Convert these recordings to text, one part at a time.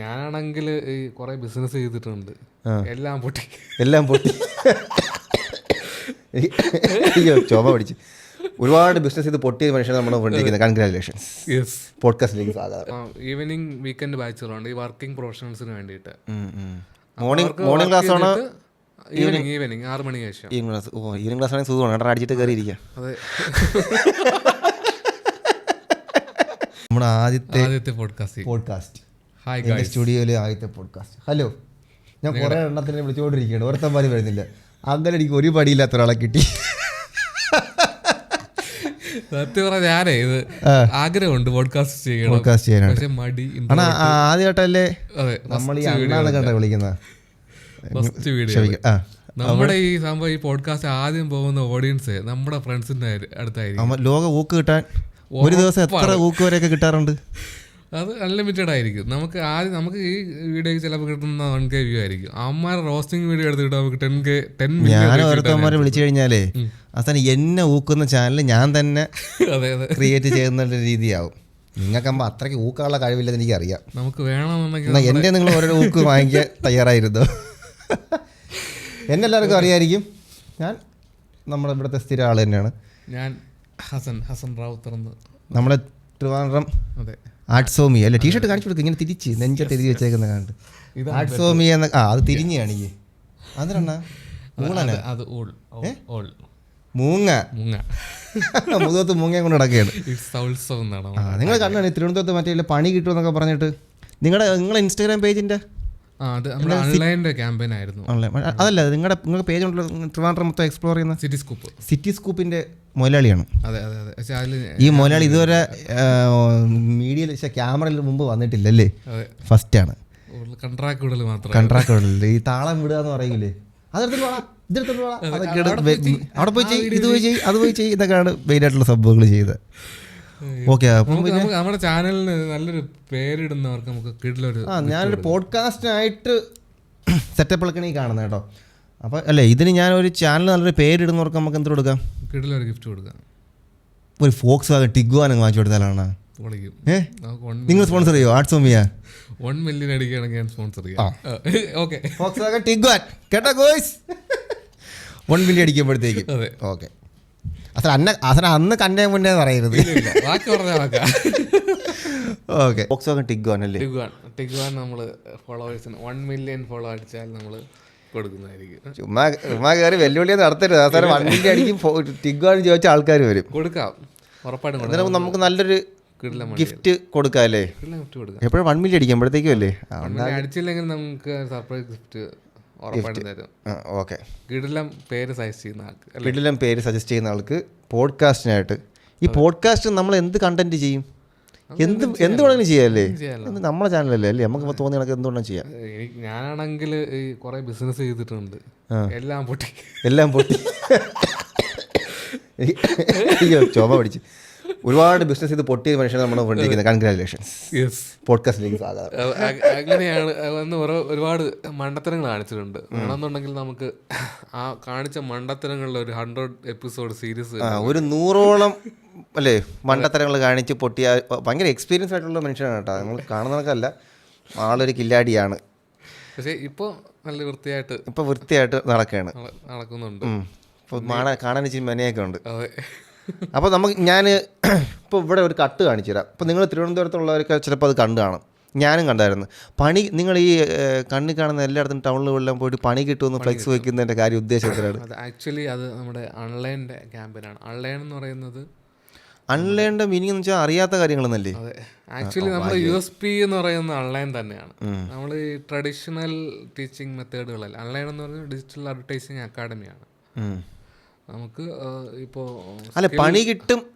ഞാനാണെങ്കിൽ ഈ കുറെ ബിസിനസ് ചെയ്തിട്ടുണ്ട്. എല്ലാം പൊട്ടി. എല്ലാം പൊട്ടി. അയ്യോ പഠിച്ചു പിടിച്ച്. ഒരുപാട് ബിസിനസ് ചെയ്ത് പൊട്ടിയ മനുഷ്യൻ നമ്മൾ കൊണ്ടിരിക്കുന്നത് കൺഗ്രാറ്റുലേഷൻസ് യെസ് പോഡ്കാസ്റ്റിലേക്ക് സ്വാഗതം. ഈവനിങ് വീക്കെൻഡ് ബാച്ചുകളുണ്ട് ഈ വർക്കിംഗ് പ്രൊഫഷണൽസിന് വേണ്ടിയിട്ട്. മോർണിംഗ് മോർണിംഗ് ക്ലാസ് ആണ്? ഈവനിങ് ഈവനിങ് ആറ് മണിക്ക് ശേഷം. ഈവനിങ് ക്ലാസ് ഓ ഈവനിങ് ക്ലാസ് ആണെങ്കിൽ സുഖമാണ്. കേട്ടോ അടിച്ചിട്ട് കയറി ഇരിക്കുക അതെ. നമ്മുടെ ആദ്യത്തെ ആദ്യത്തെ പോഡ്കാസ്റ്റ് പോഡ്കാസ്റ്റ് എന്റെ സ്റ്റുഡിയോയിലെ ആദ്യത്തെ പോഡ്കാസ്റ്റ് ഹലോ ഞാൻ കുറേ എണ്ണത്തിന് വിളിച്ചുകൊണ്ടിരിക്കുകയാണ്. ഒരുത്തം ഒരുത്തന്മാര് വരുന്നില്ല. അങ്ങനെ എനിക്ക് ഒരു പടിയില്ലാത്ത ഒരാളെ കിട്ടി. സത്യം പറഞ്ഞ ഞാനേ ഇത് ആഗ്രഹമുണ്ട് പോഡ്കാസ്റ്റ് ചെയ്യണം. പോഡ്കാസ്റ്റ് ചെയ്യണം പക്ഷെ മടി ആണോ ആദ്യമായിട്ടല്ലേ? നമ്മൾ ഈ അണ്ണാന്ന് കണ്ട വിളിക്കുന്ന ഫസ്റ്റ് വീഡിയോ നമ്മുടെ ഈ സംഭവം ഈ പോഡ്കാസ്റ്റ് ആദ്യം പോകുന്ന ഓഡിയൻസ് നമ്മുടെ ഫ്രണ്ട്സിന്റെ അടുത്തായിരിക്കും. ലോക ഊക്ക് കിട്ടാൻ ഒരു ദിവസം എത്ര ഊക്ക് വരെയൊക്കെ കിട്ടാറുണ്ട്? അത് അൺലിമിറ്റഡ് ആയിരിക്കും. നമുക്ക് ആദ്യം നമുക്ക് ഈ വീഡിയോയ്ക്ക് ചിലപ്പോൾ കിട്ടുന്ന വൺ കെ വ്യൂ ആയിരിക്കും. അമ്മമാരെ റോസ്റ്റിംഗ് വീഡിയോ എടുത്തിട്ട് നമുക്ക് ടെൻ കെ ടെൻ ഞാൻ ഓരോരുത്തന്മാരെ വിളിച്ചു കഴിഞ്ഞാലേ അവസാനം എന്നെ ഊക്കുന്ന ചാനൽ ഞാൻ തന്നെ അതെ അതെ. ക്രിയേറ്റ് ചെയ്യുന്ന രീതിയാവും. നിങ്ങൾക്കാകുമ്പോൾ അത്രയ്ക്ക് ഊക്കാനുള്ള കഴിവില്ലെന്ന് എനിക്കറിയാം. നമുക്ക് വേണമെന്നുണ്ടെങ്കിൽ എന്റെ നിങ്ങൾ ഓരോ ഊക്ക് വാങ്ങിക്കാൻ തയ്യാറായിരുന്നു. എന്നെ എല്ലാവർക്കും അറിയായിരിക്കും. ഞാൻ നമ്മുടെ ഇവിടുത്തെ സ്ഥിര ആൾ തന്നെയാണ്. ഞാൻ ഹസൻ ഹസൻ റാവുത്തർ നമ്മളെ ട്രിവാൻഡ്രം. അതെ. ആർട്സോമി അല്ല ടീഷർട്ട് കാണിച്ചു കൊടുക്കും. ഇങ്ങനെ തിരിച്ച് നെഞ്ചത്ത് എഴുതി വെച്ചേക്കുന്ന കണ്ട് ആട്സോമി എന്ന ആ അത് തിരിഞ്ഞ് കാണിക്കേ. അതിനെണ്ണ അത് മൂങ്ങ. മുങ്ങ. മുഖത്ത് മൂങ്ങ കൊണ്ട് നടക്കുകയാണ്. നിങ്ങൾ കണ്ടാണ് തിരുവനന്തപുരത്ത് മറ്റേ പണി കിട്ടുമെന്നൊക്കെ പറഞ്ഞിട്ട്. നിങ്ങളുടെ നിങ്ങളുടെ ഇൻസ്റ്റാഗ്രാം പേജിന്റെ അതല്ല നിങ്ങളുടെ നിങ്ങളുടെ പേജ് ട്രിവാൻഡ്രം മൊത്തം എക്സ്പ്ലോർ ചെയ്യുന്ന? City scoop. സിറ്റി സ്കൂപ്പിന്റെ മുതലാളിയാണ്. ഈ മുതലാളി ഇതുവരെ മീഡിയയിൽ ക്യാമറയിൽ മുമ്പ് വന്നിട്ടില്ലല്ലേ? ഫസ്റ്റ് ആണ്. കൺട്രാക്ട് വിടൽ മാത്രം. കൺട്രാക്ടർ ഈ താളം വിടുക എന്ന് പറയൂലേ? അതെടുത്തിട്ട് വേണം ഇതെടുത്തിട്ട് വേണം അതൊക്കെ അവിടെ പോയി ചെയ്യും. ഇത് പോയി ചെയ്യ് അത് പോയി ചെയ്യ് ഇതൊക്കെയാണ് മെയിനായിട്ടുള്ള സംഭവങ്ങൾ ചെയ്തത്. ഓക്കെ നമ്മുടെ ചാനലിന് നല്ലൊരു പേരിടുന്നവർക്ക് നമുക്ക് കിട്ടിലൊരു ആ ഞാനൊരു പോഡ്കാസ്റ്റിനായിട്ട് സെറ്റപ്പ് എടുക്കണ ഈ കാണുന്നത് കേട്ടോ. അപ്പോൾ അല്ലേ ഇതിന് ഞാൻ ഒരു ചാനൽ നല്ലൊരു പേരിടുന്നവർക്ക് നമുക്ക് എന്ത് കൊടുക്കാം? കിട്ടിലൊരു ഗിഫ്റ്റ് കൊടുക്കാം. ഒരു ഫോക്സ് വാഗൻ ടിഗ്വാൻ അങ്ങ് വാങ്ങിച്ചു കൊടുത്താലാണ്? നിങ്ങൾ സ്പോൺസർ ചെയ്യോ? ആർട്സ് ഓമിയ വൺ മില്യൺ അടിക്കുകയാണെങ്കിൽ ഞാൻ സ്പോൺസർ ചെയ്യാം. ഓക്കെ ഫോക്സ് വാഗൻ ടിഗ്വാൻ കേട്ടോ ഗോയ്സ് വൺ മില്യൺ അടിക്കുമ്പോഴത്തേക്ക്. അതെ. ഓക്കെ അസല അന്ന അസല അന്ന് കണ്ടേ മുന്നേ പറയരുത്. ബാക്കി പറഞ്ഞാൽ ഓക്കെ ഫോക്സ് വാഗൻ ടിഗ്വാൻ അല്ലേ? ടിഗ്വാൻ ടിഗ്വാൻ നമ്മൾ ഫോളോവേഴ്സിന് വൺ മില്യൺ ഫോളോ അടിച്ചാൽ നമ്മൾ കൊടുക്കുന്നതായിരിക്കും. ചുമ്മാ ചുമ്മാ കയറി വെല്ലുവിളി നടത്തരുത്. അവസാനം വൺ മില്യൺ അടിക്കും ടിഗ്വാൻ ചോദിച്ച ആൾക്കാർ വരും. കൊടുക്കാം. ഉറപ്പായിട്ടും കൊടുക്കാം. നമുക്ക് നല്ലൊരു ഗിഫ്റ്റ് കൊടുക്കാം അല്ലേ? ഗിഫ്റ്റ് കൊടുക്കാം. എപ്പോഴും വൺ മില്യൺ അടിക്കുമ്പോഴത്തേക്കും അല്ലേ? അടിച്ചില്ലെങ്കിൽ നമുക്ക് സർപ്രൈസ് ഗിഫ്റ്റ് ഓക്കെ. കിടിലം പേര് സജസ്റ്റ് ചെയ്യുന്ന ആൾക്ക് കിടിലം പേര് സജസ്റ്റ് ചെയ്യുന്ന ആൾക്ക് പോഡ്കാസ്റ്റിനായിട്ട് ഈ പോഡ്കാസ്റ്റ് നമ്മൾ എന്ത് കണ്ടന്റ് ചെയ്യും? എന്ത് എന്ത് വേണമെങ്കിലും ചെയ്യാല്ലേ നമ്മളെ ചാനലല്ലേ അല്ലേ? നമുക്ക് തോന്നി കണക്ക് എന്ത് വേണം ചെയ്യാം. ഞാനാണെങ്കിൽ കുറെ ബിസിനസ് ചെയ്തിട്ടുണ്ട്. എല്ലാം പൊട്ടി. എല്ലാം പൊട്ടി. അയ്യോ ചുമ പിടിച്ച്. ഒരുപാട് ബിസിനസ് ചെയ്ത് പൊട്ടിയ മനുഷ്യനെ നമ്മൾ കൊണ്ടിരിക്കുന്നത് കൺഗ്രാജുലേഷൻസ് യെസ് പോഡ്കാസ്റ്റിലേക്ക് സ്വാഗതം. അങ്ങനെയാണ് വന്ന് ഓരോ ഒരുപാട് മണ്ടത്തരങ്ങൾ കാണിച്ചിട്ടുണ്ട്. വേണമെന്നുണ്ടെങ്കിൽ നമുക്ക് ആ കാണിച്ച മണ്ടത്തരങ്ങളിലെ ഒരു ഹൺഡ്രഡ് എപ്പിസോഡ് സീരീസ് ഒരു നൂറോളം അല്ലേ മണ്ടത്തരങ്ങൾ കാണിച്ച് പൊട്ടിയ ഭയങ്കര എക്സ്പീരിയൻസ് ആയിട്ടുള്ള മനുഷ്യനാണ് കേട്ടോ. നമ്മൾ കാണുന്നതൊക്കെയല്ല ആളൊരു കില്ലാടിയാണ്. പക്ഷേ ഇപ്പോൾ നല്ല വൃത്തിയായിട്ട് ഇപ്പോൾ വൃത്തിയായിട്ട് നടക്കുകയാണ് നടക്കുന്നുണ്ട്. ഇപ്പോൾ കാണാൻ ഇച്ചിരി മെനയൊക്കെ ഉണ്ട്. അതെ. അപ്പോൾ നമുക്ക് ഞാൻ ഇപ്പോൾ ഇവിടെ ഒരു കട്ട് കാണിച്ചു തരാം. ഇപ്പോൾ നിങ്ങൾ തിരുവനന്തപുരത്തുള്ളവരൊക്കെ ചിലപ്പോൾ അത് കണ്ടു കാണും. ഞാനും കണ്ടായിരുന്നു. പണി നിങ്ങൾ ഈ കണ്ണി കാണുന്ന എല്ലായിടത്തും ടൗണിലെല്ലാം പോയിട്ട് പണി കിട്ടുമെന്ന് ഫ്ലെക്സ് വയ്ക്കുന്നതിന്റെ കാര്യം ഉദ്ദേശത്തിലാണ് അത് ആക്ച്വലി അത് നമ്മുടെ അൺലൈന്റെ ക്യാമ്പയിനാണ് അൺലൈൻ എന്ന് പറയുന്നത് അൺലൈന്റെ മീനിങ് എന്ന് വെച്ചാൽ അറിയാത്ത കാര്യങ്ങളെന്നല്ലേ? അതെ. ആക്ച്വലി നമ്മൾ യു എസ് പി എന്ന് പറയുന്നത് അൺലൈൻ തന്നെയാണ്. നമ്മൾ ഈ ട്രഡീഷണൽ ടീച്ചിങ് മെത്തേഡുകളല്ല അൺലൈൻ എന്ന് പറയുന്നത് ഡിജിറ്റൽ അഡ്വർടൈസിങ് അക്കാഡമിയാണ്. നമുക്ക് ഇപ്പോൾ അല്ല പണി കിട്ടും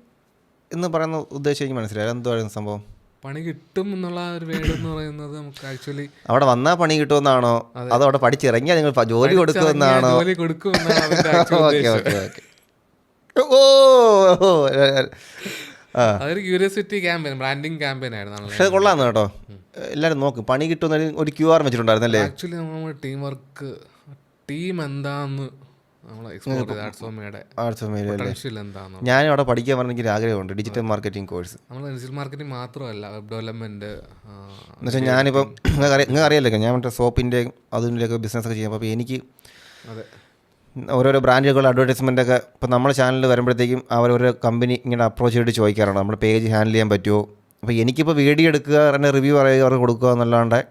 എന്ന് പറയുന്ന ഉദ്ദേശം എനിക്ക് മനസ്സിലായി. എന്തുവായിരുന്നു സംഭവം? പണി കിട്ടും എന്നുള്ള ഒരു വേഡ് എന്ന് പറയുന്നത് നമുക്ക് ആക്ച്വലി അവിടെ വന്നാൽ പണി കിട്ടുമെന്നാണോ? അതോ. അവിടെ പഠിച്ചിറങ്ങിയാൽ നിങ്ങൾ ജോലി കൊടുക്കുമെന്നാണോ? ജോലി അതൊരു ക്യൂരിയോസിറ്റി ക്യാമ്പയിൻ ബ്രാൻഡിങ് ക്യാമ്പയിൻ ആയിരുന്നു പക്ഷേ കൊള്ളാന്ന് കേട്ടോ. എല്ലാവരും നോക്ക് പണി കിട്ടുമെന്ന് ഒരു ക്യു ആർ വെച്ചിട്ടുണ്ടായിരുന്നല്ലേ? ആക്ച്വലി നമ്മൾ ടീം വർക്ക് ടീം എന്താന്ന് എന്താണെന്ന് അവിടെ പഠിക്കാൻ പറഞ്ഞ എനിക്ക് ആഗ്രഹമുണ്ട് digital marketing course digital marketing മാത്രമല്ല വെബ് ഡെവലപ്മെന്റ് എന്നുവെച്ചാൽ ഞാനിപ്പം നിങ്ങൾക്ക് അറിയാലോ ഞാൻ മറ്റേ സോപ്പിന്റെയും അതിന്റെയൊക്കെ ബിസിനസ്സൊക്കെ ചെയ്യുമ്പോൾ അപ്പോൾ എനിക്ക് ഓരോരോ ബ്രാൻഡുകളുടെ അഡ്വർടൈസ്മെന്റ് ഒക്കെ ഇപ്പോൾ നമ്മുടെ ചാനലിൽ വരുമ്പോഴത്തേക്കും അവരോരോ കമ്പനി ഇങ്ങനെ അപ്രോച്ച് ചെയ്തിട്ട് ചോദിക്കാറുണ്ട്. നമ്മുടെ പേജ് ഹാൻഡിൽ ചെയ്യാൻ പറ്റുമോ അപ്പോൾ എനിക്കിപ്പോൾ വീഡിയോ എടുക്കുക റിവ്യൂ പറയുക അവർക്ക് കൊടുക്കുക എന്നല്ലാണ്ട്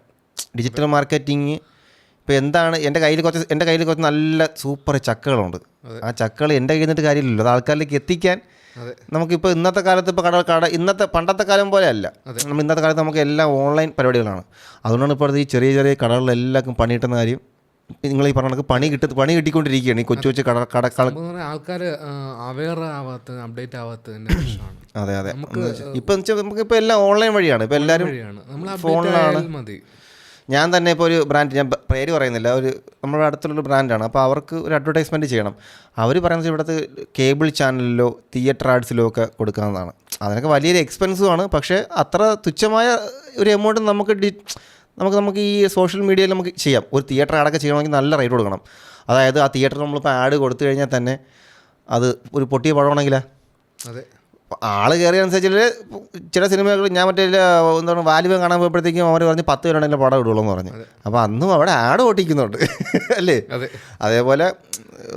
ഡിജിറ്റൽ മാർക്കറ്റിംഗ് ഇപ്പോൾ എന്താണ് എന്റെ കയ്യിൽ കുറച്ച് എന്റെ കയ്യിൽ കുറച്ച് നല്ല സൂപ്പർ ചക്കകളുണ്ട്. ആ ചക്കകൾ എന്റെ കയ്യിൽ നിന്നിട്ട് കാര്യമില്ലല്ലോ. അത് ആൾക്കാരിലേക്ക് എത്തിക്കാൻ നമുക്കിപ്പോൾ ഇന്നത്തെ കാലത്ത് ഇപ്പോൾ കട കട ഇന്നത്തെ പണ്ടത്തെ കാലം പോലെ അല്ല. നമ്മൾ ഇന്നത്തെ കാലത്ത് നമുക്ക് എല്ലാം ഓൺലൈൻ പരിപാടികളാണ്. അതുകൊണ്ടാണ് ഇപ്പോൾ ഈ ചെറിയ ചെറിയ കടകളിലെല്ലാവർക്കും പണി കിട്ടുന്ന കാര്യം നിങ്ങൾ ഈ പറഞ്ഞ കണക്ക് പണി കിട്ടി പണി കിട്ടിക്കൊണ്ടിരിക്കുകയാണ് ഈ കൊച്ചു കൊച്ചു കട കട ആൾക്കാർ അവെയർ ആവാത്ത അപ്ഡേറ്റ് ആവാത്ത അതെ അതെ. ഇപ്പം വെച്ചാൽ നമുക്കിപ്പോൾ എല്ലാം ഓൺലൈൻ വഴിയാണ്. ഇപ്പോൾ എല്ലാവരും ഫോണിലാണ് മതി. ഞാൻ തന്നെ ഇപ്പോൾ ഒരു ബ്രാൻഡ് ഞാൻ പേര് പറയുന്നില്ല ഒരു നമ്മുടെ അടുത്തുള്ളൊരു ബ്രാൻഡാണ് അപ്പോൾ അവർക്ക് ഒരു അഡ്വർടൈസ്മെന്റ് ചെയ്യണം. അവർ പറയുന്നത് ഇവിടുത്തെ കേബിൾ ചാനലിലോ തിയേറ്റർ ആഡ്സിലോ ഒക്കെ കൊടുക്കാവുന്നതാണ്. അതിനൊക്കെ വലിയൊരു എക്സ്പെൻസീവ് ആണ്. പക്ഷേ അത്ര തുച്ഛമായ ഒരു എമൗണ്ട് നമുക്ക് ഡി നമുക്ക് നമുക്ക് ഈ സോഷ്യൽ മീഡിയയിൽ നമുക്ക് ചെയ്യാം. ഒരു തിയേറ്റർ ആഡൊക്കെ ചെയ്യണമെങ്കിൽ നല്ല റേറ്റ് കൊടുക്കണം. അതായത് ആ തിയേറ്റർ നമ്മളിപ്പോൾ ആഡ് കൊടുത്തു കഴിഞ്ഞാൽ തന്നെ അത് ഒരു പൊട്ടിയ പടമാണെങ്കിലാ അതെ. ആൾ കയറിയ അനുസരിച്ച് ചില സിനിമകൾ ഞാൻ മറ്റേ എന്താണ് വാലിബം കാണാൻ പോയപ്പോഴത്തേക്കും അവർ പറഞ്ഞ് പത്ത് പേരുണ്ടെങ്കിൽ പടം ഇടുള്ളൂ എന്ന് പറഞ്ഞു അപ്പോൾ അന്നും അവിടെ ആഡ് ഓട്ടിക്കുന്നുണ്ട് അല്ലേ? അതേപോലെ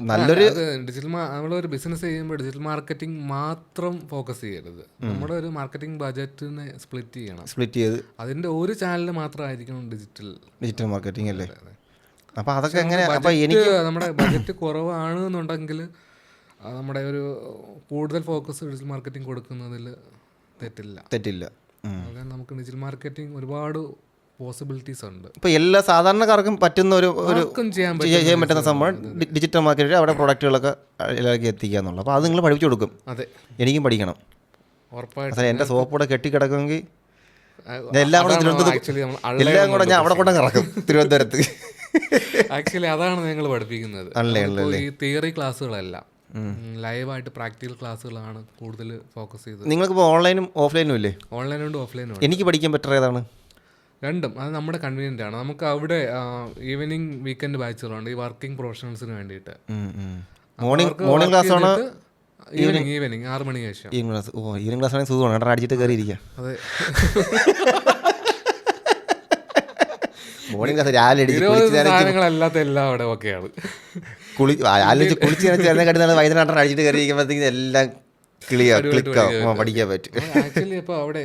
നല്ലൊരു ഡിജിറ്റൽ നമ്മളൊരു ബിസിനസ് ചെയ്യുമ്പോൾ ഡിജിറ്റൽ മാർക്കറ്റിംഗ് മാത്രം ഫോക്കസ് ചെയ്യരുത്. നമ്മുടെ ഒരു മാർക്കറ്റിംഗ് ബജറ്റിനെ സ്പ്ലിറ്റ് ചെയ്യണം. സ്പ്ലിറ്റ് ചെയ്ത്. അതിന്റെ ഒരു ചാനൽ മാത്രമായിരിക്കണം ഡിജിറ്റൽ ഡിജിറ്റൽ മാർക്കറ്റിംഗ് അല്ലേ? അപ്പോൾ അതൊക്കെ എങ്ങനെ അപ്പോൾ എനിക്ക് നമ്മുടെ ബജറ്റ് കുറവാണ് എന്നുണ്ടെങ്കിൽ നമ്മുടെ ഒരു കൂടുതൽ ഫോക്കസ് ഡിജിറ്റൽ മാർക്കറ്റിംഗ് കൊടുക്കുന്നതിൽ തെറ്റില്ല. തെറ്റില്ല. നമുക്ക് ഡിജിറ്റൽ മാർക്കറ്റിംഗ് ഒരുപാട് പോസിബിലിറ്റീസ് ഉണ്ട്. ഇപ്പോൾ എല്ലാ സാധാരണക്കാർക്കും പറ്റുന്ന ഒരു ഒരു ചെയ്യാൻ പറ്റുന്ന സംഭവം ഡിജിറ്റൽ മാർക്കറ്റിൽ അവിടെ പ്രൊഡക്റ്റുകളൊക്കെ എല്ലാവർക്കും എത്തിക്കുക എന്നുള്ളത്. അപ്പോൾ അത് നിങ്ങൾ പഠിപ്പിച്ചു കൊടുക്കും. അതെ. എനിക്കും പഠിക്കണം. ഉറപ്പായിട്ടും എന്റെ സോപ്പ് കൂടെ കെട്ടിക്കിടക്കുമെങ്കിൽ എല്ലാം കൂടെ തിരുവനന്തപുരത്ത് നമ്മൾ എല്ലാം കൂടെ ഞാൻ അവിടെ കൂടെ ഇറക്കും തിരുവനന്തപുരത്ത്. ആക്ച്വലി അതാണ് ഞങ്ങൾ പഠിപ്പിക്കുന്നത്. ഈ തിയറി ക്ലാസ്സുകളല്ല ലൈവായിട്ട് പ്രാക്ടിക്കൽ ക്ലാസ്സുകളാണ് കൂടുതൽ ഫോക്കസ് ചെയ്തത്. നിങ്ങൾക്ക് ഓൺലൈനും ഓഫ്ലൈനും ഇല്ലേ? ഓൺലൈനും ഓഫ്ലൈനും എനിക്ക് പഠിക്കാൻ പറ്റുന്ന ഏതാണ്? രണ്ടും അത് നമ്മുടെ കൺവീനിയന്റ് ആണ്. നമുക്ക് അവിടെ ഈവനിങ് വീക്കെൻഡ് ബാച്ചുകളുണ്ട് ഈ വർക്കിംഗ് പ്രൊഫഷണൽസിന് വേണ്ടിയിട്ട്. മോർണിംഗ് മോർണിംഗ് ക്ലാസ് ആണ്? ഈവനിങ് ഈവനിങ് ആറ് മണിക്ക് ശേഷം ഈവനിങ് ക്ലാസ് ഓ ഈവനിങ് ക്ലാസ് ആണെങ്കിൽ സുഖമാണ്. അടിച്ചിട്ട് കയറിയിരിക്കുക അതെ. മോർണിംഗ് ക്ലാസ് രാവിലെ സാധനങ്ങളല്ലാത്ത എല്ലാം അവിടെ കുളി കുളിച്ച് വൈകുന്നേരം അടിച്ചിട്ട് എല്ലാം ക്ലിയർ ക്ലിക്കാവും പഠിക്കാൻ പറ്റും. ആക്ച്വലി ഇപ്പോൾ അവിടെ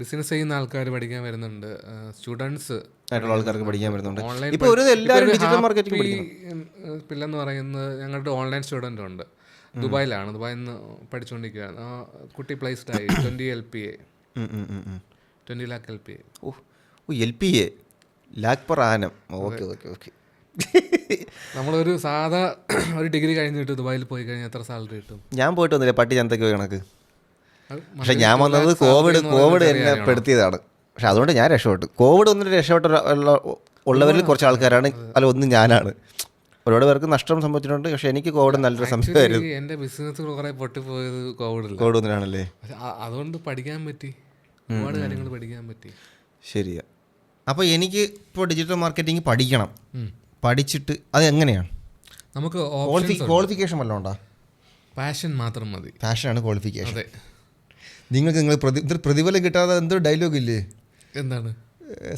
ബിസിനസ് ചെയ്യുന്ന ആൾക്കാർ പഠിക്കാൻ വരുന്നുണ്ട്. സ്റ്റുഡൻസ് ആയിട്ടുള്ള ആൾക്കാർക്ക് പഠിക്കാൻ വരുന്നുണ്ട്. ഓൺലൈൻ ഇപ്പോൾ ഒരു എല്ലാവരും ഡിജിറ്റൽ മാർക്കറ്റിംഗ് പില്ലെന്ന് പറയുന്നത് ഞങ്ങളുടെ ഓൺലൈൻ സ്റ്റുഡന്റ് ഉണ്ട്. ദുബായിലാണ്. ദുബായിൽ നിന്ന് പഠിച്ചുകൊണ്ടിരിക്കുകയാണ് കുട്ടി പ്ലേസ്ഡ് ആയി. Twenty L P A twenty lakh L P A oh oh L P A lakh per annum. Okay okay okay. നമ്മളൊരു സാധാ ഒരു ഡിഗ്രി കഴിഞ്ഞിട്ട് ദുബായിൽ പോയി കഴിഞ്ഞാൽ എത്ര സാലറി കിട്ടും? ഞാൻ പോയിട്ട് വന്നില്ല? പട്ടി ചന്തയ്ക്ക് കണക്ക്. അത് പക്ഷെ ഞാൻ വന്നത് കോവിഡ് കോവിഡ് എന്നെ പെടുത്തിയതാണ്. പക്ഷെ അതുകൊണ്ട് ഞാൻ രക്ഷപ്പെട്ടു. കോവിഡ് ഒന്നും രക്ഷപ്പെട്ട ഉള്ളവരിൽ കുറച്ച് ആൾക്കാരാണ്. അല്ല ഒന്നും ഞാനാണ്. ഒരുപാട് പേർക്ക് നഷ്ടം സംഭവിച്ചിട്ടുണ്ട്. പക്ഷെ എനിക്ക് കോവിഡ് നല്ലൊരു സംശയമായിരുന്നു എന്റെ എന്റെ ബിസിനസ് കുറെ പൊട്ടിപ്പോയത് കോവിഡില്ല കോവിഡ് ഒന്നിനാണല്ലേ അതുകൊണ്ട് പഠിക്കാൻ പറ്റി. ഒരുപാട് കാര്യങ്ങൾ പഠിക്കാൻ പറ്റി. ശരിയാ. അപ്പോൾ എനിക്ക് ഇപ്പോൾ ഡിജിറ്റൽ മാർക്കറ്റിംഗ് പഠിക്കണം. പഠിച്ചിട്ട് അത് എങ്ങനെയാണ്? നമുക്ക് ക്വാളിഫി ക്വാളിഫിക്കേഷൻ വല്ലതും ഉണ്ടോ? പാഷൻ മാത്രം മതി. പാഷനാണ് ക്വാളിഫിക്കേഷൻ അതെ. നിങ്ങൾക്ക് നിങ്ങൾ പ്രതി പ്രതിഫലം കിട്ടാതെ എന്തോ ഡയലോഗ് ഇല്ലേ? എന്താണ്?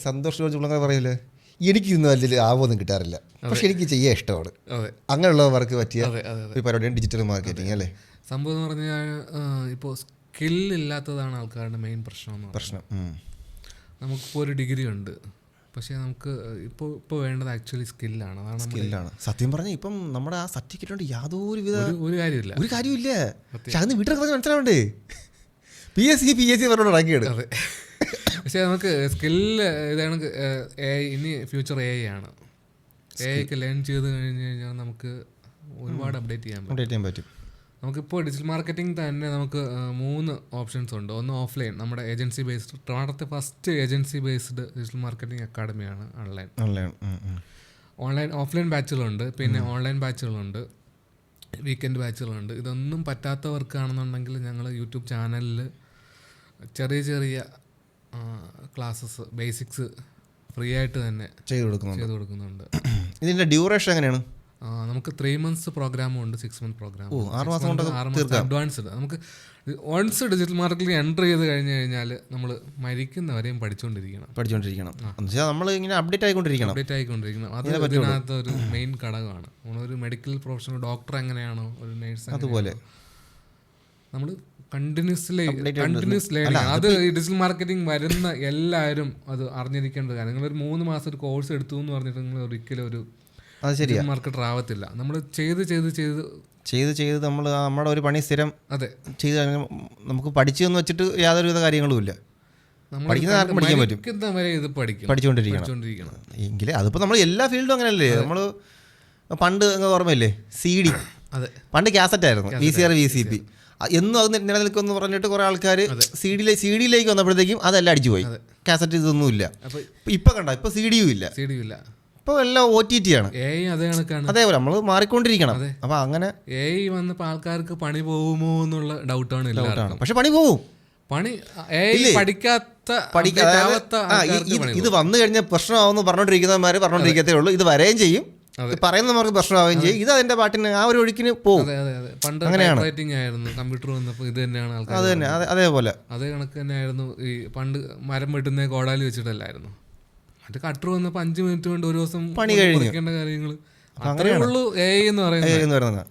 സന്തോഷം ജോർജ് പറയില്ലേ എനിക്ക് ഇന്ന് വലിയ ലാഭമൊന്നും കിട്ടാറില്ല. പക്ഷെ എനിക്ക് ചെയ്യാൻ ഇഷ്ടമാണ്. അങ്ങനെയുള്ളവർക്ക് പറ്റിയ ഒരു പരിപാടിയാണ് ഡിജിറ്റൽ മാർക്കറ്റിംഗ് അല്ലേ? സംഭവം എന്ന് പറഞ്ഞാൽ ഇപ്പോൾ സ്കിൽ ഇല്ലാത്തതാണ് ആൾക്കാരുടെ മെയിൻ പ്രശ്നം പ്രശ്നം. നമുക്കിപ്പോൾ ഒരു ഡിഗ്രി ഉണ്ട്. പക്ഷേ നമുക്ക് ഇപ്പോൾ ഇപ്പോൾ വേണ്ടത് ആക്ച്വലി സ്കില്ലാണ് അതാണ് സ്കില്ലാണ് സത്യം പറഞ്ഞാൽ ഇപ്പം നമ്മുടെ ആ സർട്ടിഫിക്കറ്റ് കൊണ്ട് യാതൊരു വിധ ഒരു കാര്യമില്ല ഒരു കാര്യമില്ല പക്ഷെ അന്ന് പറഞ്ഞ് മനസ്സിലാവണ്ടേ? P S C P S C പറഞ്ഞോണ്ട് ഇറങ്ങിയത് അതെ. പക്ഷേ നമുക്ക് സ്കില്ല് ഇതാണ് എ ഇനി ഫ്യൂച്ചർ എ ആണ്. എ ഒക്കെ ലേൺ ചെയ്ത് കഴിഞ്ഞ് കഴിഞ്ഞാൽ നമുക്ക് ഒരുപാട് അപ്ഡേറ്റ് ചെയ്യാൻ പറ്റും അപ്ഡേറ്റ് ചെയ്യാൻ പറ്റും. നമുക്കിപ്പോൾ ഡിജിറ്റൽ മാർക്കറ്റിംഗ് തന്നെ നമുക്ക് മൂന്ന് ഓപ്ഷൻസ് ഉണ്ട്. ഒന്ന് ഓഫ്ലൈൻ നമ്മുടെ agency based ട്രാണത്തെ first agency based digital marketing അക്കാഡമിയാണ് online online online offline ബാച്ചുകളുണ്ട് പിന്നെ ഓൺലൈൻ ബാച്ചുകളുണ്ട് വീക്കെൻഡ് ബാച്ചുകളുണ്ട് ഇതൊന്നും പറ്റാത്തവർക്കാണെന്നുണ്ടെങ്കിൽ ഞങ്ങൾ യൂട്യൂബ് ചാനലിൽ ചെറിയ ചെറിയ ക്ലാസ്സസ് ബേസിക്സ് ഫ്രീ ആയിട്ട് തന്നെ ചെയ്തു കൊടുക്കുന്നുണ്ട്. ചെയ്ത് കൊടുക്കുന്നുണ്ട്. ഇതിന്റെ ഡ്യൂറേഷൻ എങ്ങനെയാണ്? നമുക്ക് ത്രീ മന്ത്സ് പ്രോഗ്രാമും ഉണ്ട് സിക്സ് മന്ത് പ്രോഗ്രാം ആറ് മാസം അഡ്വാൻസ്ഡ് നമുക്ക് വൺസ് ഡിജിറ്റൽ മാർക്കറ്റിൽ എന്റർ ചെയ്ത് കഴിഞ്ഞ് കഴിഞ്ഞാൽ നമ്മൾ മരിക്കുന്നവരെയും പഠിച്ചുകൊണ്ടിരിക്കണം പഠിച്ചുകൊണ്ടിരിക്കണം നമ്മൾ ഇങ്ങനെ അപ്ഡേറ്റ് ആയിക്കൊണ്ടിരിക്കണം. അപ്ഡേറ്റ് ആയിക്കൊണ്ടിരിക്കണം. അത് ഇതിനകത്ത് ഒരു മെയിൻ ഘടകമാണ്. ഒരു മെഡിക്കൽ പ്രൊഫഷണൽ ഡോക്ടർ എങ്ങനെയാണോ ഒരു നേഴ്സ് അതുപോലെ. നമ്മൾ കണ്ടിന്യൂസ്ലി കണ്ടിന്യൂസ് ലേണിംഗ് അത് ഡിജിറ്റൽ മാർക്കറ്റിംഗ് വരുന്ന എല്ലാവരും അത് അറിഞ്ഞിരിക്കേണ്ട കാര്യം. നിങ്ങളൊരു മൂന്ന് മാസം ഒരു കോഴ്സ് എടുത്തു എന്ന് പറഞ്ഞിട്ട് നിങ്ങൾ ഒരിക്കലും ഒരു അത് ശരിയാ. മാർക്കറ്റ് ആവത്തില്ല നമ്മൾ ചെയ്ത് ചെയ്ത് ചെയ്ത് ചെയ്ത് ചെയ്ത് നമ്മൾ നമ്മുടെ ഒരു പണി സ്ഥിരം അതെ. ചെയ്ത് നമുക്ക് പഠിച്ചതെന്ന് വെച്ചിട്ട് യാതൊരുവിധ കാര്യങ്ങളും ഇല്ല നമ്മൾ പഠിക്കുന്ന ആർക്കും പഠിക്കാൻ പറ്റും. ഇത് പഠിക്കും പഠിച്ചുകൊണ്ടിരിക്കണം എങ്കിലേ അതിപ്പോൾ നമ്മൾ എല്ലാ ഫീൽഡും അങ്ങനെയല്ലേ നമ്മൾ പണ്ട് ഓർമ്മയില്ലേ? C D. അതെ. പണ്ട് കാസറ്റ് ആയിരുന്നു. V C R V C P എന്നും അത് നിലനിൽക്കുമെന്ന് പറഞ്ഞിട്ട് കുറേ ആൾക്കാർ സി ഡിയിലെ സി ഡിയിലേക്ക് വന്നപ്പോഴത്തേക്കും അതെല്ലാം അടിച്ചു പോയി കാസറ്റ് ഇതൊന്നുമില്ല. ഇപ്പം കണ്ട? ഇപ്പം സി ഡിയും ഇല്ല. സി ഡിയും ഇല്ല. ഇപ്പോൾ എല്ലാം ഒ ടി ടി ആണ്. അതേ കണക്കാണ്. അതേപോലെ നമ്മൾ മാറിക്കൊണ്ടിരിക്കണം. അപ്പൊ അങ്ങനെ എ വന്നപ്പോൾ ആൾക്കാർക്ക് പണി പോകുമോ എന്നുള്ള ഡൗട്ടാണ് എല്ലാവർക്കും. പക്ഷെ പണി പോവും പണി പഠിക്കാത്ത ഇത് വന്നു കഴിഞ്ഞാൽ പ്രശ്നമാവുമെന്ന് പറഞ്ഞോണ്ടിരിക്കുന്നവന്മാര് പറഞ്ഞോണ്ടിരിക്കത്തേ ഉള്ളൂ. ഇത് വരെയും ചെയ്യും. പറയുന്നവർക്ക് പ്രശ്നമാവുകയും ചെയ്യും. ഇത് അതിന്റെ പാട്ടിന് ആ ഒരു ഒഴുക്കിന് പോകും പണ്ട് അങ്ങനെയാണ്. ആയിരുന്നു. കമ്പ്യൂട്ടർ വന്നപ്പോൾ ഇത് തന്നെയാണ് ആൾക്കാർ അത് തന്നെ. അതേപോലെ. അതേ കണക്ക് തന്നെയായിരുന്നു ഈ പണ്ട് മരം വെട്ടുന്ന കോടാലി വെച്ചിട്ടല്ലായിരുന്നു. അത് കട്ടർ വന്നപ്പോൾ അഞ്ച് മിനിറ്റ് കൊണ്ട് ഒരു ദിവസം പണി കഴിഞ്ഞു. കാര്യങ്ങൾ അത്രേ ഉള്ളൂ എ എന്ന് പറയുന്നത്.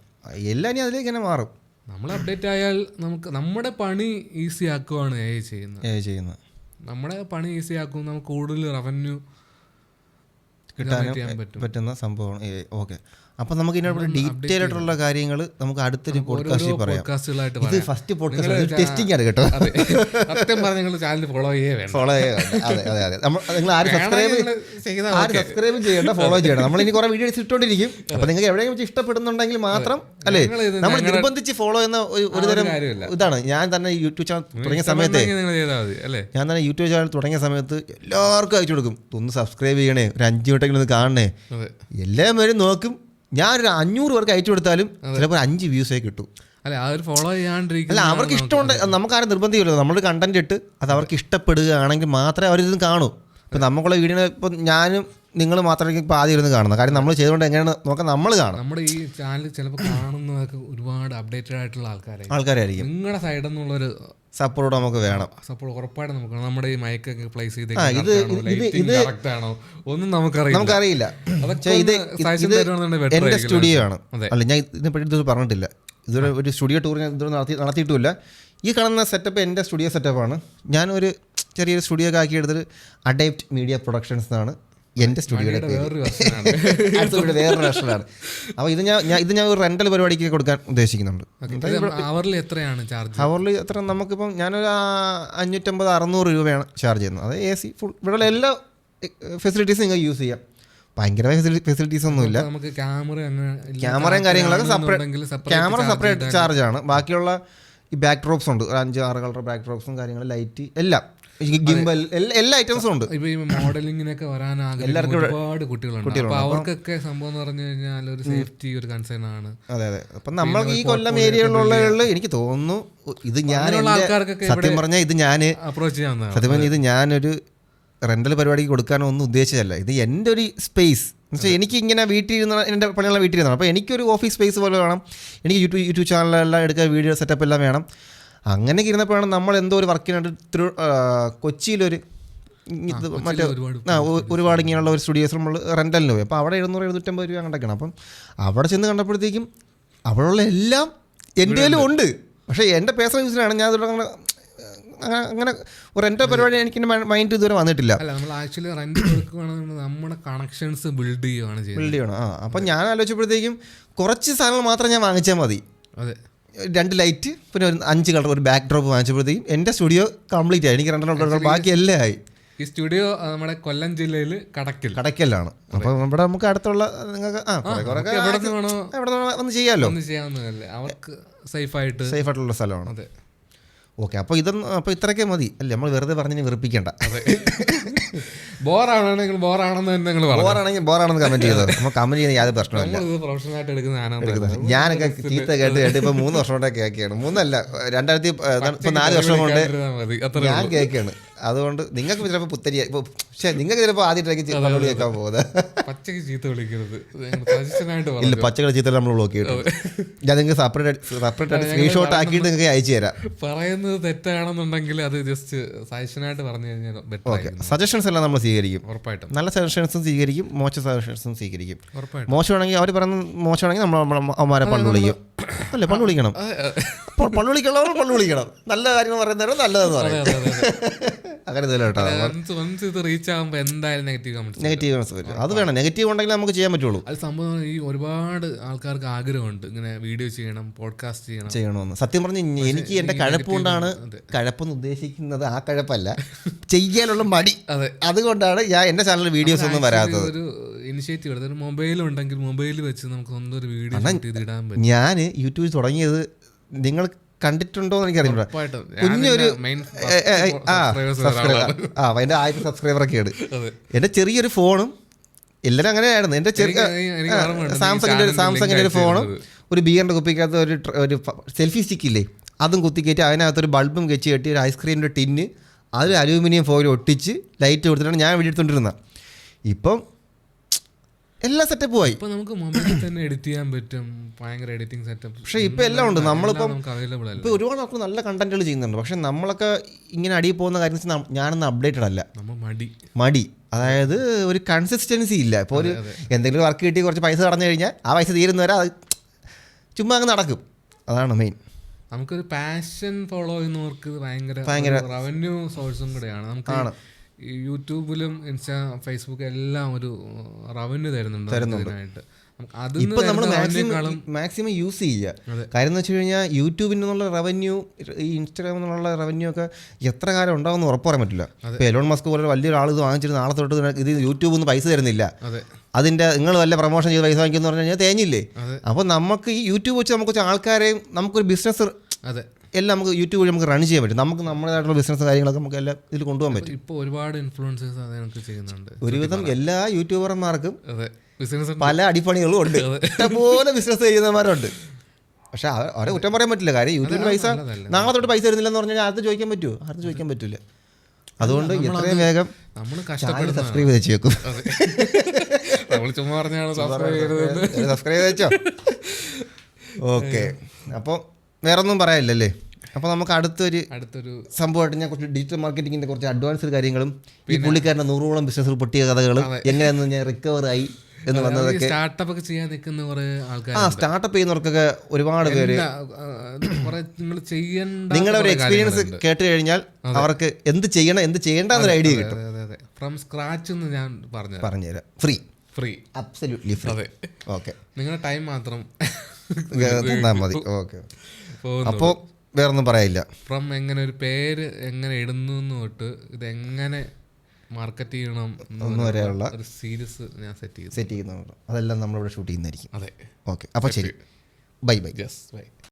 എല്ലാം ഇനി അതിലേക്ക് തന്നെ മാറും. നമ്മൾ അപ്ഡേറ്റ് ആയാൽ നമുക്ക് നമ്മുടെ പണി ഈസി ആക്കുവാണ് എ ചെയ്യുന്നത്. ഏ ചെയ്യുന്നത്. നമ്മുടെ പണി ഈസി ആക്കും. നമുക്ക് കൂടുതൽ റവന്യൂ കിട്ടാൻ പറ്റും. പറ്റുന്ന സംഭവമാണ് ഓക്കെ അപ്പം നമുക്ക് ഇതിനോട് ഡീറ്റെയിൽ ആയിട്ടുള്ള കാര്യങ്ങൾ നമുക്ക് അടുത്തൊരു പോഡ്കാസ്റ്റിൽ പറയാം. ഇത് ഫസ്റ്റ് പോഡ്കാസ്റ്റ് ടെസ്റ്റിംഗ് ആണ് കേട്ടോ. സത്യം പറഞ്ഞ നിങ്ങൾ ചാനൽ ഫോളോ ചെയ്യേ ഫോളോ അതെ അതെ അതെ. നിങ്ങൾ ആരും സബ്സ്ക്രൈബ് ആരും സബ്സ്ക്രൈബ് ചെയ്യണ്ട ഫോളോ ചെയ്യണം നമ്മൾ ഇനി കുറെ വീഡിയോസ് ഇട്ടുകൊണ്ടിരിക്കും അപ്പൊ നിങ്ങൾക്ക് എവിടെയെങ്കിലും വെച്ച് ഇഷ്ടപ്പെടുന്നുണ്ടെങ്കിൽ മാത്രം അല്ലേ? നമ്മൾ നിർബന്ധിച്ച് ഫോളോ ചെയ്യുന്ന ഒരു- തരം ഇതാണ്. ഞാൻ തന്നെ യൂട്യൂബ് ചാനൽ തുടങ്ങിയ സമയത്തെ ഞാൻ തന്നെ യൂട്യൂബ് ചാനൽ തുടങ്ങിയ സമയത്ത് എല്ലാവർക്കും അയച്ചു കൊടുക്കും. ഒന്ന് സബ്സ്ക്രൈബ് ചെയ്യണേ ഒരു അഞ്ച് മിനിറ്റെങ്കിലും ഒന്ന് കാണണേ. എല്ലാവരും നോക്കും. ഞാനൊരു അഞ്ഞൂറ് പേർക്ക് അയച്ചു കൊടുത്താലും ചിലപ്പോൾ അഞ്ച് വ്യൂസേ കിട്ടും. അല്ല അവർ ഫോളോ ചെയ്യാണ്ടിരിക്കും അല്ല അവർക്ക് ഇഷ്ടമുണ്ട്. നമുക്കാരും നിർബന്ധമില്ല നമ്മളൊരു കണ്ടന്റ് ഇട്ട് അത് അവർക്ക് ഇഷ്ടപ്പെടുകയാണെങ്കിൽ മാത്രമേ അവരിതും കാണൂ. ഇപ്പം നമുക്കുള്ള വീഡിയോ ഇപ്പം ഞാനും നിങ്ങൾ മാത്രമായിരിക്കും ഇപ്പോൾ ആദ്യം ഇരുന്ന് കാണുന്നത്. കാര്യം നമ്മൾ ചെയ്തുകൊണ്ട് എങ്ങനെയാണ് നോക്കാൻ നമ്മൾ കാണും. നമ്മുടെ ഈ ചാനൽ ചിലപ്പോൾ കാണുന്നതൊക്കെ ഒരുപാട് അപ്ഡേറ്റഡ് ആയിട്ടുള്ള ആൾക്കാരെ ആൾക്കാരായിരിക്കും. നിങ്ങളുടെ സൈഡിൽ നിന്നുള്ളൊരു സപ്പോർട്ട് നമുക്ക് വേണം. സപ്പോർട്ട് ഉറപ്പായിട്ട് നമുക്ക്. നമ്മുടെ ഈ മൈക്കൊക്കെ പ്ലേസ് ചെയ്ത് ഇത് ഇത് ആണോ? ഒന്നും നമുക്കറിയാം നമുക്കറിയില്ല. ഇത് എന്റെ സ്റ്റുഡിയോ ആണ്. അല്ല ഞാൻ ഇതിനെപ്പറ്റി ഇതുവരെ പറഞ്ഞിട്ടില്ല. ഇതുവരെ ഒരു സ്റ്റുഡിയോ ടൂർ ഞാൻ ഇതുവരെ നടത്തി നടത്തിയിട്ടുമില്ല. ഈ കാണുന്ന സെറ്റപ്പ് എന്റെ സ്റ്റുഡിയോ സെറ്റപ്പാണ് ഞാനൊരു ചെറിയൊരു സ്റ്റുഡിയോ ഒക്കെ ആക്കി എടുത്തിട്ട് അഡേപ്റ്റ് മീഡിയ പ്രൊഡക്ഷൻസ് എന്നാണ്. എന്റെ സ്റ്റുഡിയോയുടെ വേറൊരു വർഷനാണ് വേറൊരു വർഷമാണ് അപ്പോൾ ഇത് ഞാൻ ഇത് ഞാൻ ഒരു റെന്റൽ പരിപാടിക്ക് കൊടുക്കാൻ ഉദ്ദേശിക്കുന്നുണ്ട്. അവറിൽ എത്രയാണ് ചാർജ് ഹവറിൽ എത്ര? നമുക്കിപ്പം ഞാനൊരു അഞ്ഞൂറ്റമ്പത് അറുന്നൂറ് രൂപയാണ് ചാർജ് ചെയ്യുന്നത്. അത് എ സി ഫുൾ ഇവിടെ എല്ലാ ഫെസിലിറ്റീസും നിങ്ങൾക്ക് യൂസ് ചെയ്യാം. ഭയങ്കരമായ ഫെസിലിറ്റീസ് ഒന്നുമില്ല നമുക്ക് ക്യാമറ. ക്യാമറയും കാര്യങ്ങളൊക്കെ സെപ്പറേറ്റ് ക്യാമറ സെപ്പറേറ്റ് ചാർജാണ് ചാർജ് ആണ്. ബാക്കിയുള്ള ഈ ബാക്ക് ഡ്രോപ്സ് ഉണ്ട്. ഒരു അഞ്ച് ആറ് കളർ ബാക്ക് ഡ്രോപ്സും കാര്യങ്ങളും ലൈറ്റ് എല്ലാം. ഗിംബൽ എല്ലാ ഐറ്റംസും ഉണ്ട്. ഇപ്പൊ ഈ മോഡലിങ്ങിനൊക്കെ വരാൻ ആഗ്രഹിക്കുന്ന ഒരുപാട് കുട്ടികളുണ്ട്. അപ്പൊ അവർക്കൊക്കെ സംഭവം എന്ന് പറഞ്ഞു കഴിഞ്ഞാൽ ഒരു സേഫ്റ്റി ഒരു കൺസേൺ ആണ്. അതെ അതെ. അപ്പൊ നമ്മൾക്ക് ഈ കൊല്ലം ഏരിയയിലുള്ള എനിക്ക് തോന്നുന്നു ഇത് ഞാൻ സത്യം പറഞ്ഞാൽ ഇത് ഞാൻ അപ്രോച്ച് ചെയ്യാൻ സത്യം പറഞ്ഞാൽ ഇത് ഞാനൊരു റെന്റൽ പരിപാടിക്ക് കൊടുക്കാനൊന്നും ഉദ്ദേശിച്ചതല്ല. ഇത് എന്റെ ഒരു സ്പേസ് എന്നുവെച്ചാൽ എനിക്ക് ഇങ്ങനെ വീട്ടിൽ ഇരുന്ന എന്റെ പണിയുള്ള വീട്ടിൽ ഇരുന്നാണ് അപ്പോൾ എനിക്കൊരു ഓഫീസ് സ്പേസ് പോലെ വേണം. എനിക്ക് യൂട്യൂബ് യൂട്യൂബ് ചാനലെല്ലാം എടുക്കാൻ വീഡിയോ സെറ്റപ്പ് എല്ലാം വേണം. അങ്ങനെയൊക്കെ ഇരുന്നപ്പോഴാണ് നമ്മൾ എന്തോ ഒരു വർക്കിനായിട്ട് തിരു കൊച്ചിയിലൊരു ഇത് മറ്റേ ഒരുപാട് ആ ഒരുപാട് ഇങ്ങനെയുള്ള ഒരു സ്റ്റുഡിയോസ് നമ്മൾ റെന്റലിന് പോയി. അപ്പോൾ അവിടെ എഴുന്നൂറ് എഴുന്നൂറ്റമ്പത് രൂപ കണ്ടൊക്കെയാണ് അപ്പം അവിടെ ചെന്ന് കണ്ടപ്പോഴത്തേക്കും അവിടെയുള്ള എല്ലാം എന്റെ കയ്യിലും ഉണ്ട്. പക്ഷേ എന്റെ പേഴ്സണൽ യൂസിനാണ് ഞാൻ അതുകൊണ്ട് അങ്ങനെ അങ്ങനെ അങ്ങനെ എന്റെ പരിപാടി എനിക്ക് മൈൻഡ് ഇതുവരെ വന്നിട്ടില്ല. അല്ല നമ്മൾ ആക്ച്വലി നമ്മുടെ കണക്ഷൻസ് ബിൽഡ് ചെയ്യുകയാണ് ബിൽഡ് ചെയ്യണം. ആ അപ്പം ഞാൻ ആലോചിച്ചപ്പോഴത്തേക്കും കുറച്ച് സാധനങ്ങൾ മാത്രം ഞാൻ വാങ്ങിച്ചാൽ മതി. അതെ. രണ്ട് ലൈറ്റ് പിന്നെ ഒരു അഞ്ച് കളർ ഒരു ബാക്ക് ഡ്രോപ്പ് വാങ്ങിച്ചപ്പോഴത്തേക്കും എന്റെ സ്റ്റുഡിയോ കംപ്ലീറ്റ് ആയി. എനിക്ക് രണ്ടെണ്ണം ബാക്കി എല്ലാം ആയി. ഈ സ്റ്റുഡിയോ നമ്മുടെ കൊല്ലം ജില്ലയിൽ കടക്കൽ. കടക്കലാണ്. അപ്പൊ ഇവിടെ നമുക്ക് അടുത്തുള്ള നിങ്ങൾക്ക് എവിടെ വന്ന് ചെയ്യാമല്ലോ അവർക്ക് സേഫ് ആയിട്ട്. സേഫ് ആയിട്ടുള്ള സ്ഥലമാണ്. അതെ. ഓക്കെ അപ്പോൾ ഇതൊന്നും അപ്പോൾ ഇത്രയൊക്കെ മതി. അല്ലേ നമ്മൾ വെറുതെ പറഞ്ഞ് വെറുപ്പിക്കേണ്ട. ബോറാണെങ്കിൽ ബോറാണെന്ന് തന്നെ നിങ്ങൾ ബോറാണെങ്കിൽ ബോറാണെന്ന് കമന്റ് ചെയ്തത് നമ്മൾ കമന്റ് ചെയ്യുന്ന യാതൊരു പ്രശ്നമില്ല എടുക്കുന്ന ഞാനൊക്കെ ചീത്ത കേട്ട് കേട്ട് ഇപ്പൊ മൂന്ന് വർഷം കൊണ്ടേ കേൾക്കുകയാണ്. മൂന്നല്ല രണ്ടായിരത്തി ഇപ്പൊ നാല് വർഷം കൊണ്ട് ഞാൻ കേൾക്കുകയാണ്. അതുകൊണ്ട് നിങ്ങൾക്ക് ചിലപ്പോൾ പുത്തരി പക്ഷേ നിങ്ങൾക്ക് ചിലപ്പോൾ ആദ്യമായിട്ടേക്ക് ചീത്ത കേൾക്കാൻ പോകുന്നത്. പച്ചക്ക് ചീത്ത വിളിക്കരുത്. ഇല്ല പറഞ്ഞു? പച്ചക്കറി ചീത്തൽ നമ്മൾ ബ്ലോക്ക് ചെയ്തിട്ടുണ്ട് ഞാൻ നിങ്ങൾക്ക് സെപ്പറേറ്റ് സെപ്പറേറ്റ് ആയിട്ട് സ്ക്രീൻഷോട്ട് ആക്കിയിട്ട് നിങ്ങൾക്ക് അയച്ചു തരാം. പറയുന്നത് തെറ്റാണെന്നുണ്ടെങ്കിൽ അത് ജസ്റ്റ് സജഷനായിട്ട് പറഞ്ഞു കഴിഞ്ഞാൽ ഓക്കെ സജഷൻസ് എല്ലാം നമ്മൾ സ്വീകരിക്കും. ഉറപ്പായിട്ടും. നല്ല സജഷൻസും സ്വീകരിക്കും മോശ സജഷൻസും സ്വീകരിക്കും. മോശമാണെങ്കിൽ അവർ പറയുന്ന മോശമാണെങ്കിൽ നമ്മൾ അമ്മമാരെ പണ്ട് വിളിക്കും. അല്ലേ പണ്ട് വിളിക്കണം. പണ്ട് വിളിക്കണവർ പള്ളു വിളിക്കണം. നല്ല കാര്യങ്ങൾ പറയുന്നവരും നല്ലതെന്ന് പറയും. അങ്ങനെ എന്തെങ്കിലും ഇത് റീച്ച് ആകുമ്പോൾ എന്തായാലും നെഗറ്റീവ് കമന്റ്സ് നെഗറ്റീവ് കമന്റ്സ് വരും. അത് വേണം. നെഗറ്റീവ് ഉണ്ടെങ്കിൽ നമുക്ക് ചെയ്യാൻ പറ്റുള്ളൂ. അത് സംഭവം ഈ ഒരുപാട് ആൾക്കാർക്ക് ആഗ്രഹമുണ്ട്. ഇങ്ങനെ വീഡിയോ ചെയ്യണം പോഡ്കാസ്റ്റ് ചെയ്യണം. ചെയ്യണമെന്ന്. സത്യം പറഞ്ഞ് എനിക്ക് എന്റെ കഴപ്പ് കൊണ്ടാണ് കഴപ്പെന്ന് ഉദ്ദേശിക്കുന്നത് ആ കഴപ്പല്ല. ചെയ്യാനുള്ള മടി. അതെ. അതുകൊണ്ടാണ് ഞാൻ എന്റെ ചാനലിൽ വീഡിയോസ് ഒന്നും വരാത്തത്. ഒരു ഇനിഷ്യേറ്റീവ് എടുത്ത് മൊബൈൽ ഉണ്ടെങ്കിൽ മൊബൈലിൽ വെച്ച് നമുക്ക് സ്വന്തം ഒരു വീഡിയോ ഇടാൻ പറ്റും. ഞാൻ യൂട്യൂബിൽ തുടങ്ങിയത് നിങ്ങൾ കണ്ടിട്ടുണ്ടോ എന്ന് എനിക്കറിയില്ല കുഞ്ഞൊരു ആ എന്റെ ആയിരം സബ്സ്ക്രൈബറൊക്കെയാണ് അതെ. എന്റെ ചെറിയൊരു ഫോണും എല്ലാവരും അങ്ങനെയായിരുന്നു. എന്റെ ചെറിയ സാംസങ്ങിന്റെ ഒരു സാംസങ്ങിന്റെ സാംസങ്ങിന്റെ ഒരു ഫോണും ഒരു ബിയറിന്റെ കുപ്പിക്കകത്ത് ഒരു ഒരു സെൽഫി സ്റ്റിക്ക് ഇല്ലേ അതും കുത്തിക്കയറ്റി അതിനകത്തൊരു ബൾബും കെച്ച് കെട്ടി ഒരു ഐസ്ക്രീമിന്റെ ടിന്ന് അതിൽ അലൂമിനിയം ഫോയിൽ ഒട്ടിച്ച് ലൈറ്റ് കൊടുത്തിട്ടാണ് ഞാൻ വീഡിയോ എടുത്തോണ്ടിരുന്നത് ഇപ്പം എല്ലാ സെറ്റപ്പും ആയി. ഇപ്പൊ നമുക്ക് മൊബൈലിൽ തന്നെ എഡിറ്റ് ചെയ്യാൻ പറ്റും. ഭയങ്കര എഡിറ്റിംഗ് സെറ്റപ്പ് പക്ഷേ ഇപ്പം എല്ലാം ഉണ്ട്. നമ്മളിപ്പം നമുക്ക് അവൈലബിൾ അല്ല? ഇപ്പോൾ ഒരുപാട് ആൾക്കാർ നല്ല കണ്ടന്റുകൾ ചെയ്യുന്നുണ്ട്. പക്ഷെ നമ്മളൊക്കെ ഇങ്ങനെ അടിയിൽ പോകുന്ന കാര്യം ഞാനൊന്നും അപ്ഡേറ്റഡ് അല്ല. നമ്മ മടി. മടി. അതായത് ഒരു കൺസിസ്റ്റൻസി ഇല്ല. ഇപ്പോൾ ഒരു എന്തെങ്കിലും വർക്ക് കിട്ടി കുറച്ച് പൈസ കടന്നു കഴിഞ്ഞാൽ ആ പൈസ തീരുന്നവരെ അത് ചുമ്മാ അങ്ങ് നടക്കും. അതാണ് മെയിൻ നമുക്കൊരു പാഷൻ ഫോളോ ചെയ്യുന്നവർക്ക് ഭയങ്കര ഭയങ്കര റവന്യൂ സോഴ്സും കൂടെയാണ്. നമുക്ക് യൂട്യൂബിലും ഇൻസ്റ്റാ ഫേസ്ബുക്ക് എല്ലാം ഒരു റവന്യൂ തരുന്നുണ്ട് തരുന്നുണ്ട്. ഇപ്പൊ നമ്മൾ മാക്സിമം മാക്സിമം യൂസ് ചെയ്യുക. കാര്യം എന്ന് വെച്ച് കഴിഞ്ഞാൽ യൂട്യൂബിൽ നിന്നുള്ള റവന്യൂ ഈ ഇൻസ്റ്റാഗ്രാമിൽ നിന്നുള്ള റവന്യൂ ഒക്കെ എത്ര കാലം ഉണ്ടാവുമെന്ന് ഉറപ്പ് പറയാൻ പറ്റില്ല. ഇപ്പൊ എലോൺ മസ്ക് പോലെ വലിയൊരു ആൾ ഇത് വാങ്ങിച്ചിരുന്ന നാളെ തൊട്ട് ഇത് യൂട്യൂബിൽ നിന്ന് പൈസ തരുന്നില്ല. അതിന്റെ നിങ്ങൾ വല്ല പ്രൊമോഷൻ ചെയ്ത് പൈസ വാങ്ങിക്കുന്നു പറഞ്ഞു കഴിഞ്ഞാൽ തേഞ്ഞില്ലേ? അപ്പൊ അപ്പോൾ നമുക്ക് ഈ യൂട്യൂബ് വെച്ച് നമുക്ക് ആൾക്കാരെയും നമുക്കൊരു ബിസിനസ് അതെ. എല്ലാം നമുക്ക് യൂട്യൂബ് വഴി നമുക്ക് റൺ ചെയ്യാൻ പറ്റും. നമുക്ക് നമ്മുടേതായിട്ടുള്ള ബിസിനസ് കാര്യങ്ങളൊക്കെ നമുക്ക് എല്ലാം ഇതിൽ കൊണ്ടുപോകാൻ പറ്റും. ഇപ്പോൾ ഒരുപാട് ഇൻഫ്ലുവൻസേഴ്സ് ചെയ്യുന്നുണ്ട്. ഒരുവിധം എല്ലാ യൂട്യൂബർമാർക്കും ബിസിനസ് പല അടിപ്പണികളും ഉണ്ട്. ഇഷ്ടംപോലെ ബിസിനസ് ചെയ്യുന്നവരുണ്ട് പക്ഷെ അവ- അവരെ കുറ്റം പറയാൻ പറ്റില്ല. കാര്യം യൂട്യൂബിൽ പൈസ. നാളെ തൊട്ട് പൈസ തരുന്നില്ലെന്ന് പറഞ്ഞാൽ ആർക്കും ചോദിക്കാൻ പറ്റുമോ ആർക്കും ചോദിക്കാൻ പറ്റില്ല അതുകൊണ്ട് എത്രയും വേഗം ചാനൽ സബ്സ്ക്രൈബ് വെച്ച് വെക്കും. സബ്സ്ക്രൈബ് വെച്ചോ ഓക്കെ. അപ്പോൾ വേറൊന്നും പറയാനില്ലല്ലേ? അപ്പോൾ നമുക്ക് അടുത്തൊരു അടുത്തൊരു സംഭവമായിട്ട് ഞാൻ കുറച്ച് ഡിജിറ്റൽ മാർക്കറ്റിംഗിന്റെ കുറച്ച് അഡ്വാൻസ്ഡ് കാര്യങ്ങളും ഈ പുള്ളിക്കാരന്റെ നൂറോളം ബിസിനസ്സിൽ പൊട്ടിയ കഥകളും എങ്ങനെയാണെന്ന് ഞാൻ റിക്കവർ ആയി എന്ന് വന്നതൊക്കെ സ്റ്റാർട്ടപ്പ് ഒക്കെ ചെയ്യാൻ നിൽക്കുന്ന കുറേ ആൾക്കാർ ആ സ്റ്റാർട്ടപ്പ് ചെയ്യുന്നവർക്കൊക്കെ ഒരുപാട് പേര് നിങ്ങളുടെ ഒരു എക്സ്പീരിയൻസ് കേട്ട് കഴിഞ്ഞാൽ അവർക്ക് എന്ത് ചെയ്യണം എന്ത് ചെയ്യേണ്ട എന്നൊരു ഐഡിയ കിട്ടും. ഫ്രം സ്ക്രാച്ച് എന്ന് ഞാൻ പറഞ്ഞു പറഞ്ഞുതരാം. ഫ്രീ ഫ്രീ അബ്സല്യൂട്ട്ലി ഫ്രീ അതെ. ഓക്കെ നിങ്ങളുടെ ടൈം മാത്രം തന്നാൽ മതി. ഓക്കെ അപ്പോൾ വേറൊന്നും പറയില്ല. ഫ്രം എങ്ങനെ ഒരു പേര് എങ്ങനെ ഇടുന്നു തൊട്ട് ഇത് എങ്ങനെ മാർക്കറ്റ് ചെയ്യണം ഒന്നും വരെയുള്ള ഒരു സീരീസ് ഞാൻ സെറ്റ് ചെയ്തു. സെറ്റ് ചെയ്യുന്നുണ്ട്. അതെല്ലാം നമ്മളിവിടെ ഷൂട്ട് ചെയ്യുന്നതായിരിക്കും. അതെ. ഓക്കെ അപ്പോൾ ശരി. Bye bye yes by